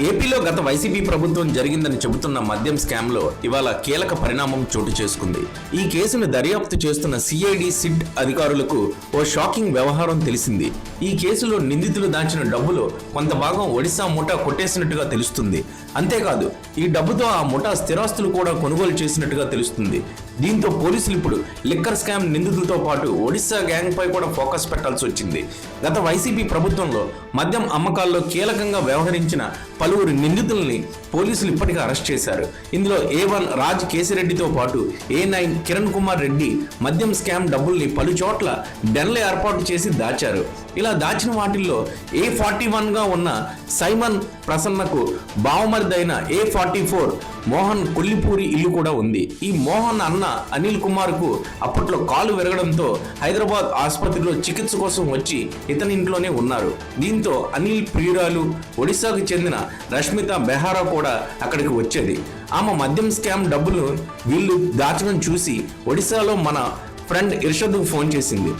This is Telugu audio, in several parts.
ఏపీలో గత వైసీపీ ప్రభుత్వం జరిగిందని చెబుతున్న మద్యం స్కామ్లో ఇవాళ కీలక పరిణామం చోటు చేసుకుంది. ఈ కేసును దర్యాప్తు చేస్తున్న సిఐడి సిట్ అధికారులకు ఓ షాకింగ్ వ్యవహారం తెలిసింది. ఈ కేసులో నిందితులు దాచిన డబ్బులో కొంత భాగం ఒడిశా ముఠా కొట్టేసినట్టుగా తెలుస్తుంది. అంతేకాదు ఈ డబ్బుతో ఆ ముఠా స్థిరాస్తులు కూడా కొనుగోలు చేసినట్టుగా తెలుస్తుంది. దీంతో పోలీసులు ఇప్పుడు లిక్కర్ స్కామ్ నిందితులతో పాటు ఒడిశా గ్యాంగ్ పై కూడా ఫోకస్ పెట్టాల్సి వచ్చింది. గత వైసీపీ ప్రభుత్వంలో మద్యం అమ్మకాల్లో కీలకంగా వ్యవహరించిన పలువురు నిందితుల్ని పోలీసులు ఇప్పటికే అరెస్ట్ చేశారు. ఇందులో ఏ వన్ రాజ్ కేసిరెడ్డితో పాటు ఏ నైన్ కిరణ్ కుమార్ రెడ్డి మద్యం స్కామ్ డబ్బుల్ని పలు చోట్ల డెన్లు ఏర్పాటు చేసి దాచారు. ఇలా దాచిన వాటిల్లో ఏ ఫార్టీ వన్గా ఉన్న సైమన్ ప్రసన్నకు బావమరిదైన ఏ ఫార్టీ ఫోర్ మోహన్ కొల్లిపూరి ఇల్లు కూడా ఉంది. ఈ మోహన్ అన్న అనిల్ కుమార్కు అప్పట్లో కాలు విరగడంతో హైదరాబాద్ ఆసుపత్రిలో చికిత్స కోసం వచ్చి ఇతని ఇంట్లోనే ఉన్నారు. దీంతో అనిల్ ప్రియురాలు ఒడిశాకు చెందిన రష్మిత బెహారా కూడా అక్కడికి వచ్చేది. ఆమె మద్యం స్కామ్ డబ్బులు వీళ్ళు దాచడం చూసి ఒడిశాలో మన ఫ్రెండ్ ఇర్షద్కు ఫోన్ చేసింది.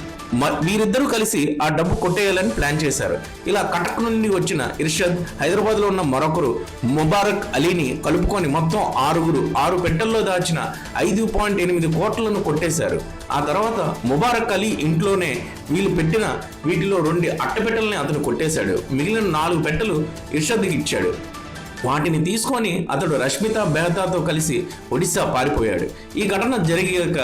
వీరిద్దరూ కలిసి ఆ డబ్బు కొట్టేయాలని ప్లాన్ చేశారు. ఇలా కటక్ నుండి వచ్చిన ఇర్షద్ హైదరాబాద్లో ఉన్న మరొకరు ముబారక్ అలీని కలుపుకొని మొత్తం ఆరుగురు ఆరు పెట్టెల్లో దాచిన ఐదు పాయింట్ ఎనిమిది కోట్లను కొట్టేశారు. ఆ తర్వాత ముబారక్ అలీ ఇంట్లోనే వీళ్ళు పెట్టిన వీటిలో రెండు అట్టపెట్టెల్ని అతను కొట్టేశాడు. మిగిలిన నాలుగు పెట్టెలు ఇర్షద్కి ఇచ్చాడు. వాటిని తీసుకొని అతడు రష్మిత బెహతాతో కలిసి ఒడిశా పారిపోయాడు. ఈ ఘటన జరిగాక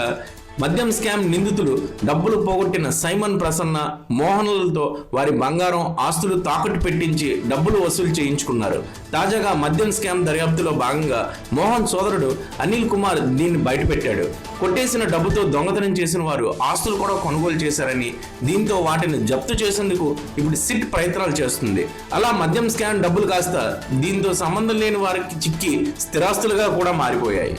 మద్యం స్కామ్ నిందితులు డబ్బులు పోగొట్టిన సైమన్ ప్రసన్న మోహన్లతో వారి బంగారం ఆస్తులు తాకట్టు పెట్టించి డబ్బులు వసూలు చేయించుకున్నారు. తాజాగా మద్యం స్కామ్ దర్యాప్తులో భాగంగా మోహన్ సోదరుడు అనిల్ కుమార్ దీన్ని బయటపెట్టాడు. కొట్టేసిన డబ్బుతో దొంగతనం చేసిన వారు ఆస్తులు కూడా కొనుగోలు చేశారని దీంతో వాటిని జప్తు చేసేందుకు ఇప్పుడు సిట్ ప్రయత్నాలు చేస్తుంది. అలా మద్యం స్కామ్ డబ్బులు కాస్త దీంతో సంబంధం లేని వారికి చిక్కి స్థిరాస్తులుగా కూడా మారిపోయాయి.